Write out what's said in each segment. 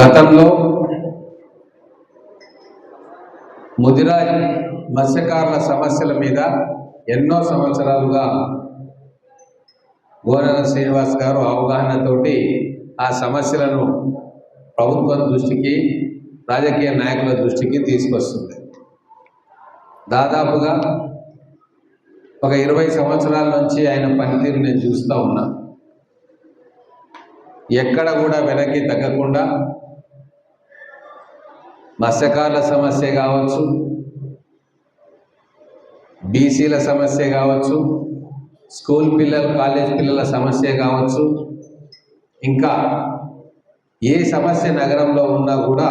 గతంలో ముదిరాజ్ మత్స్యకారుల సమస్యల మీద ఎన్నో సంవత్సరాలుగా గోనెల శ్రీనివాస్ గారు అవగాహనతోటి ఆ సమస్యలను ప్రభుత్వం దృష్టికి రాజకీయ నాయకుల దృష్టికి తీసుకొస్తుంది. దాదాపుగా ఒక ఇరవై సంవత్సరాల నుంచి ఆయన పనితీరు నేను చూస్తూ ఉన్నా. ఎక్కడ కూడా వెనక్కి తగ్గకుండా మత్స్యకారుల సమస్య కావచ్చు బీసీల సమస్య కావచ్చు స్కూల్ పిల్లలు కాలేజ్ పిల్లల సమస్య కావచ్చు. ఇంకా ఏ సమస్య నగరంలో ఉన్నా కూడా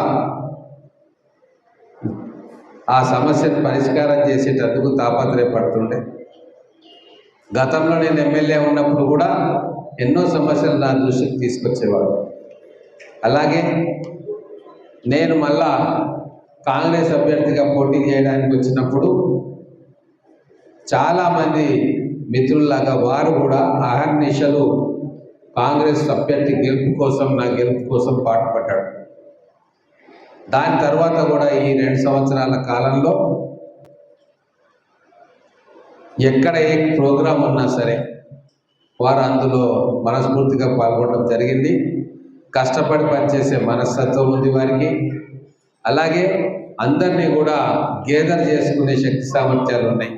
ఆ సమస్యను పరిష్కారం చేసేటందుకు తాపత్రయపడుతుండే. గతంలో నేను ఎమ్మెల్యే ఉన్నప్పుడు కూడా ఎన్నో సమస్యలు నా దృష్టికి తీసుకొచ్చేవాడు. అలాగే నేను మళ్ళా కాంగ్రెస్ అభ్యర్థిగా పోటీ చేయడానికి వచ్చినప్పుడు చాలామంది మిత్రుల్లాగా వారు కూడా అహర్నిశలు కాంగ్రెస్ అభ్యర్థి గెలుపు కోసం నా గెలుపు కోసం పాటుపడ్డాడు దాని తర్వాత కూడా ఈ రెండు సంవత్సరాల కాలంలో ఎక్కడ ఏ ప్రోగ్రాం ఉన్నా సరే వారు అందులో మనస్ఫూర్తిగా పాల్గొనడం జరిగింది. కష్టపడి పనిచేసే మనస్తత్వం ఉంది వారికి. అలాగే అందరినీ కూడా గేదర్ చేసుకునే శక్తి సామర్థ్యాలు ఉన్నాయి.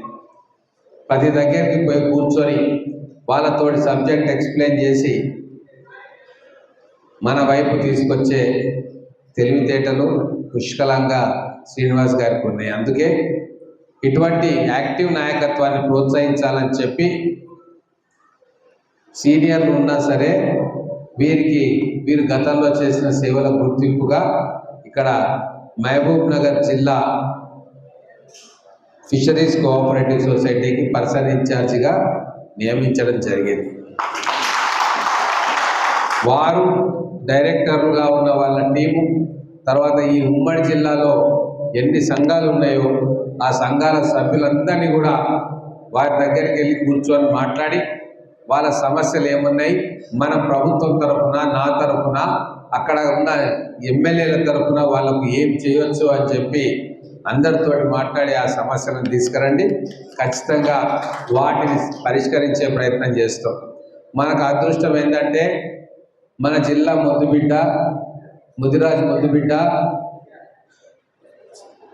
ప్రతి దగ్గరికి పోయి కూర్చొని వాళ్ళతోటి సబ్జెక్ట్ ఎక్స్ప్లెయిన్ చేసి మన వైపు తీసుకొచ్చే తెలివితేటలు పుష్కలంగా శ్రీనివాస్ గారికి ఉన్నాయి. అందుకే ఇటువంటి యాక్టివ్ నాయకత్వాన్ని ప్రోత్సహించాలని చెప్పి సీనియర్లు ఉన్నా సరే వీరికి వీరు గతంలో చేసిన సేవల గుర్తింపుగా ఇక్కడ మహబూబ్ నగర్ జిల్లా ఫిషరీస్ కోఆపరేటివ్ సొసైటీకి పర్సన్ ఇన్ఛార్జిగా నియమించడం జరిగింది. వారు డైరెక్టర్లుగా ఉన్న వాళ్ళ టీము తర్వాత ఈ ఉమ్మడి జిల్లాలో ఎన్ని సంఘాలు ఉన్నాయో ఆ సంఘాల సభ్యులందరినీ కూడా వారి దగ్గరికి వెళ్ళి కూర్చొని మాట్లాడి వాళ్ళ సమస్యలు ఏమున్నాయి? మన ప్రభుత్వం తరఫున నా తరఫున అక్కడ ఉన్న ఎమ్మెల్యేల తరఫున వాళ్ళకు ఏం చేయొచ్చు అని చెప్పి అందరితో మాట్లాడి ఆ సమస్యలను తీసుకురండి. ఖచ్చితంగా వాటిని పరిష్కరించే ప్రయత్నం చేస్తాం. మనకు అదృష్టం ఏంటంటే మన జిల్లా ముద్దుబిడ్డ ముదిరాజు ముద్దుబిడ్డ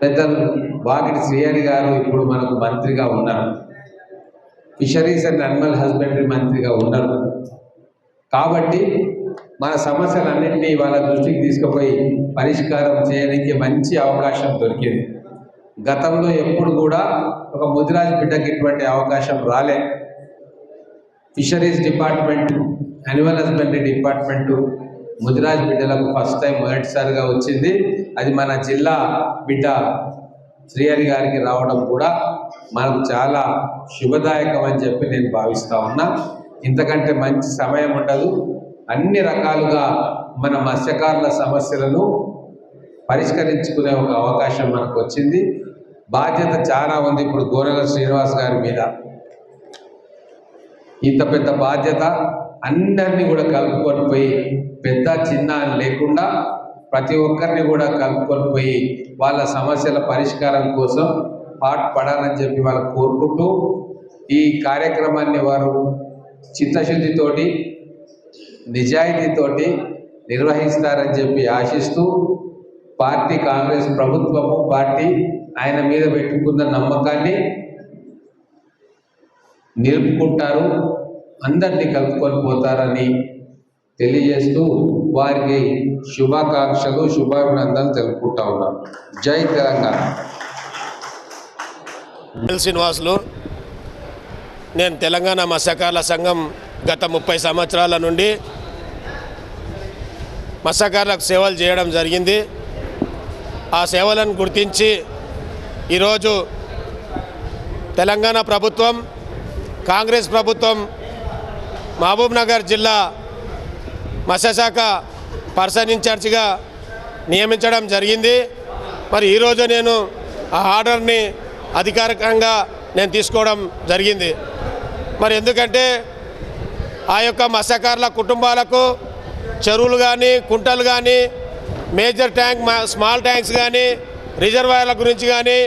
పెద్దలు వాకిటి శ్రీహరి గారు ఇప్పుడు మనకు మంత్రిగా ఉన్నారు. ఫిషరీస్ అండ్ అనిమల్ హస్బెండరీ మంత్రిగా ఉన్నారు కాబట్టి మన సమస్యలన్నింటినీ వాళ్ళ దృష్టికి తీసుకుపోయి పరిష్కారం చేయడానికి మంచి అవకాశం దొరికింది. గతంలో ఎప్పుడు కూడా ఒక ముదిరాజ్ బిడ్డకి ఇటువంటి అవకాశం రాలే. Fisheries department animal husbandry department Mudiraj బిడ్డలకు ఫస్ట్ టైం మొదటిసారిగా వచ్చింది. అది మన జిల్లా బిడ్డ శ్రీహరి గారికి రావడం కూడా మనకు చాలా శుభదాయకం అని చెప్పి నేను భావిస్తా ఉన్నా. ఇంతకంటే మంచి సమయం ఉండదు. అన్ని రకాలుగా మన మత్స్యకారుల సమస్యలను పరిష్కరించుకునే ఒక అవకాశం మనకు వచ్చింది బాధ్యత చాలా ఉంది ఇప్పుడు గోనెల శ్రీనివాస్ గారి మీద. ఇంత పెద్ద బాధ్యత అందరినీ కూడా కలుపుకొని పోయి పెద్ద చిన్న అని లేకుండా ప్రతి ఒక్కరిని కూడా కలుపుకొని పోయి వాళ్ళ సమస్యల పరిష్కారం కోసం పాటుపడాలని చెప్పి వాళ్ళు కోరుకుంటూ ఈ కార్యక్రమాన్ని వారు చిత్తశుద్ధితోటి నిజాయితీతోటి నిర్వహిస్తారని చెప్పి ఆశిస్తూ పార్టీ కాంగ్రెస్ ప్రభుత్వము పార్టీ ఆయన మీద పెట్టుకున్న నమ్మకాన్ని నిలుపుకుంటారు అందరినీ కలుపుకొని పోతారని తెలియజేస్తూ వారికి శుభాకాంక్షలు శుభాభినందనలు తెలుపుకుంటా ఉన్నాను జై తెలంగాణ. శ్రీనివాసులు నేను తెలంగాణ మత్స్యకారుల సంఘం గత ముప్పై సంవత్సరాల నుండి మత్స్యకారులకు సేవలు చేయడం జరిగింది. ఆ సేవలను గుర్తించి ఈరోజు తెలంగాణ ప్రభుత్వం కాంగ్రెస్ ప్రభుత్వం మహబూబ్నగర్ జిల్లా మత్స్యశాఖ పర్సన్ ఇన్ఛార్జిగా నియమించడం జరిగింది. మరి ఈరోజు నేను ఆ ఆర్డర్ని అధికారికంగా నేను తీసుకోవడం జరిగింది. మరి ఎందుకంటే ఆ యొక్క మత్స్యకారుల కుటుంబాలకు చెరువులు కానీ కుంటలు కానీ మేజర్ ట్యాంక్ మా స్మాల్ ట్యాంక్స్ కానీ రిజర్వాయర్ల గురించి కానీ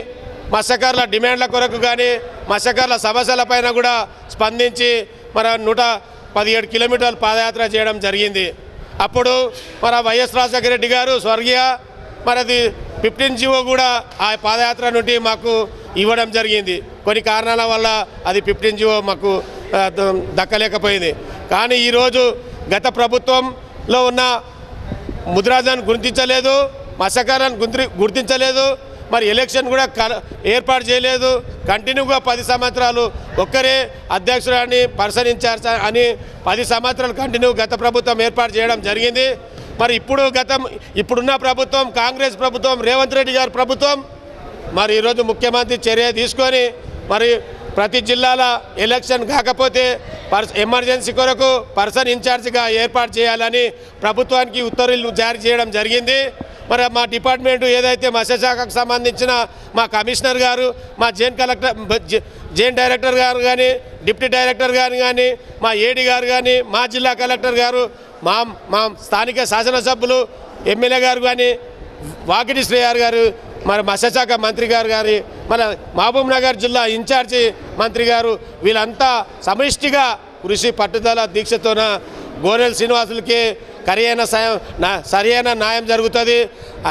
మత్స్యకారుల డిమాండ్ల కొరకు కానీ మత్స్యకారుల సమస్యలపైన కూడా స్పందించి మన నూట పదిహేడు కిలోమీటర్లు పాదయాత్ర చేయడం జరిగింది. అప్పుడు మన వైఎస్ రాజశేఖర రెడ్డి గారు స్వర్గీయ మనది ఫిఫ్టీన్ జీవో కూడా ఆ పాదయాత్ర నుండి మాకు ఇవ్వడం జరిగింది. కొన్ని కారణాల వల్ల అది ఫిఫ్టీన్ జీవో మాకు ద- దక్కలేకపోయింది. కానీ ఈరోజు గత ప్రభుత్వంలో ఉన్న ముద్రాజాన్ని గుర్తించలేదు మత్స్యకారాన్ని గుర్తి గుర్తించలేదు మరి ఎలక్షన్ కూడా ఏర్పాటు చేయలేదు. కంటిన్యూగా పది సంవత్సరాలు ఒక్కరే అధ్యక్షురాన్ని పర్సన్ ఇన్ఛార్జ్ అని పది సంవత్సరాలు కంటిన్యూ గత ప్రభుత్వం ఏర్పాటు చేయడం జరిగింది. మరి ఇప్పుడు గతం ఇప్పుడున్న ప్రభుత్వం కాంగ్రెస్ ప్రభుత్వం రేవంత్ రెడ్డి గారి ప్రభుత్వం మరి ఈరోజు ముఖ్యమంత్రి చర్య తీసుకొని మరి ప్రతి జిల్లాల ఎలక్షన్ కాకపోతే పర్స్ ఎమర్జెన్సీ కొరకు పర్సన్ ఇన్ఛార్జ్గా ఏర్పాటు చేయాలని ప్రభుత్వానికి ఉత్తర్వులు జారీ చేయడం జరిగింది. మరి మా డిపార్ట్మెంటు ఏదైతే మత్స్యశాఖకు సంబంధించిన మా కమిషనర్ గారు మా జైన్ కలెక్టర్ జైన్ డైరెక్టర్ గారు కానీ డిప్యూటీ డైరెక్టర్ గారు కానీ మా ఏడీ గారు కానీ మా జిల్లా కలెక్టర్ గారు మా మా స్థానిక శాసనసభ్యులు ఎమ్మెల్యే గారు కానీ వాకిటి శ్రేయార్ గారు మరి మత్స్యశాఖ మంత్రి గారు గారి మన మహబూబ్ నగర్ జిల్లా ఇన్ఛార్జి మంత్రి గారు వీళ్ళంతా సమిష్టిగా కృషి పట్టుదల దీక్షతోన గోనెల శ్రీనివాసులకి సరైన సాయం నా సరియైన న్యాయం జరుగుతుంది.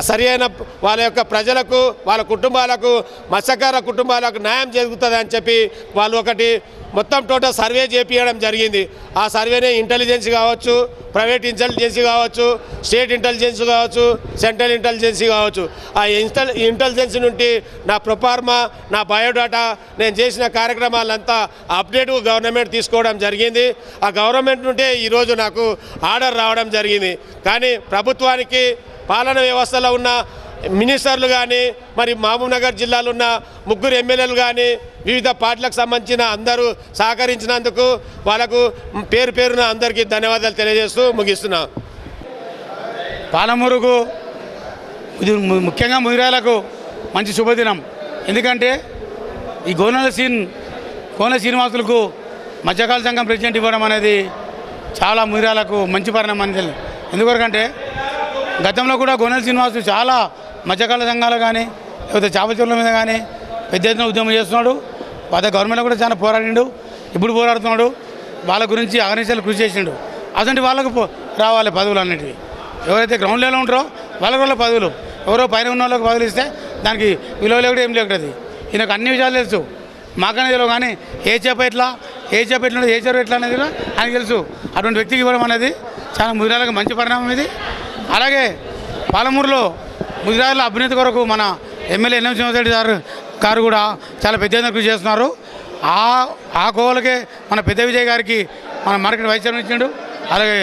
సరైన వాళ్ళ యొక్క ప్రజలకు వాళ్ళ కుటుంబాలకు మత్స్యకార కుటుంబాలకు న్యాయం జరుగుతుంది అని చెప్పి వాళ్ళు ఒకటి మొత్తం టోటల్ సర్వే చేపించడం జరిగింది. ఆ సర్వేనే ఇంటెలిజెన్స్ కావచ్చు ప్రైవేట్ ఇంటెలిజెన్సీ కావచ్చు స్టేట్ ఇంటెలిజెన్స్ కావచ్చు సెంట్రల్ ఇంటెలిజెన్సీ కావచ్చు. ఆ ఇన్స్టల్ ఇంటెలిజెన్స్ నుండి నా ప్రొఫార్మా నా బయోడాటా నేను చేసిన కార్యక్రమాలంతా అప్డేట్ గవర్నమెంట్ తీసుకోవడం జరిగింది. ఆ గవర్నమెంట్ నుండే ఈరోజు నాకు ఆర్డర్ రావడం జరిగింది. కానీ ప్రభుత్వానికి పాలన వ్యవస్థలో ఉన్న మినిస్టర్లు కానీ మరి మహబూబ్నగర్ జిల్లాలో ఉన్న ముగ్గురు ఎమ్మెల్యేలు కానీ వివిధ పార్టీలకు సంబంధించిన అందరూ సహకరించినందుకు వాళ్ళకు పేరు పేరున అందరికీ ధన్యవాదాలు తెలియజేస్తూ ముగిస్తున్నా. పాలమూరుకు ఇది ముఖ్యంగా ముదిరాలకు మంచి శుభదినం. ఎందుకంటే ఈ గోనెల సీన్ కోన శ్రీనివాసులకు మధ్యకాల సంఘం ప్రెసిడెంట్ ఇవ్వడం అనేది చాలా ముదిరాలకు మంచి పరిణామం అని తెలియదు ఎందుకంటే గతంలో కూడా గోనెల శ్రీనివాసులు చాలా మత్స్యకారుల సంఘాలు కానీ లేకపోతే చేపల చెరువుల మీద కానీ పెద్ద ఎత్తున ఉద్యమం చేస్తున్నాడు. వాళ్ళ గవర్నమెంట్ కూడా చాలా పోరాడిండు. ఇప్పుడు పోరాడుతున్నాడు. వాళ్ళ గురించి అగనిసలు కృషి చేసిండు. అటువంటి వాళ్ళకు పో- రావాలి పదవులు అన్నిటివి. ఎవరైతే గ్రౌండ్ లెవెల్ ఉంటారో వాళ్ళకి వాళ్ళ పదవులు. ఎవరో పైన ఉన్న వాళ్ళకి పదవులు ఇస్తే దానికి విలువ లేకుండా ఏం లేకుంటుంది. ఈయనకు అన్ని విషయాలు తెలుసు. మాకనే తెలియదు కానీ ఏ చేప ఎట్లా ఏ చేప ఎట్లా ఏ చేప ఎట్లా అనేది కూడా ఆయనకు తెలుసు. అటువంటి వ్యక్తికి ఇవ్వడం అనేది చాలా ముదిరాలకు మంచి పరిణామం ఇది. అలాగే పాలమూరులో ముదిరాజుల అభ్యున్నతి కొరకు మన ఎమ్మెల్యే ఎన్ఎం సింహారెడ్డి గారు గారు కూడా చాలా పెద్ద కృషి చేస్తున్నారు. ఆ ఆ కోవలకే మన పెద్ద విజయ్ గారికి మన మార్కెట్ వైస్ చైర్మన్ ఇచ్చిండు. అలాగే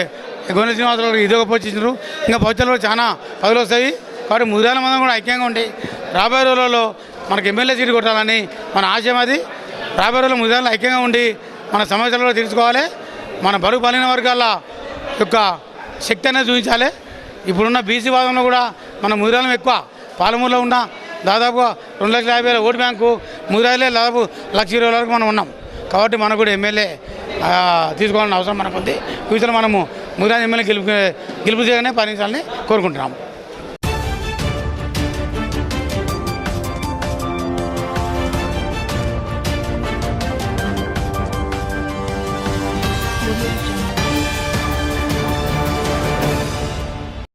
గోనె శ్రీనివాసరావు గారు ఇదొక పోస్ట్ ఇంకా భవిష్యత్తులో చాలా పదవులు వస్తాయి. కాబట్టి ముదిరాల మందం కూడా ఐక్యంగా ఉండి రాబోయే రోజులలో మనకి ఎమ్మెల్యే సీటు కొట్టాలని మన ఆశయం అది. రాబోయే రోజుల్లో ముదిరాలు ఐక్యంగా ఉండి మన సమస్యలలో తీర్చుకోవాలి. మన బరువు పలిన వర్గాల యొక్క శక్తి అనేది చూపించాలి. ఇప్పుడున్న బీసీ వాదంలో కూడా మన ముదిరాలం ఎక్కువ. పాలమూరులో ఉన్న దాదాపుగా రెండు లక్షల యాభై వేల ఓటు బ్యాంకు ముదిరాయిలే దాదాపు లక్ష ఇరవై వరకు మనం ఉన్నాం. కాబట్టి మనకు కూడా ఎమ్మెల్యే తీసుకోవాలని అవసరం మనకు ఉంది ఫ్యూచర్లో మనము ముదిరాజ్ ఎమ్మెల్యే గెలుపు గెలుపు చేయగానే పాలించాలని కోరుకుంటున్నాము.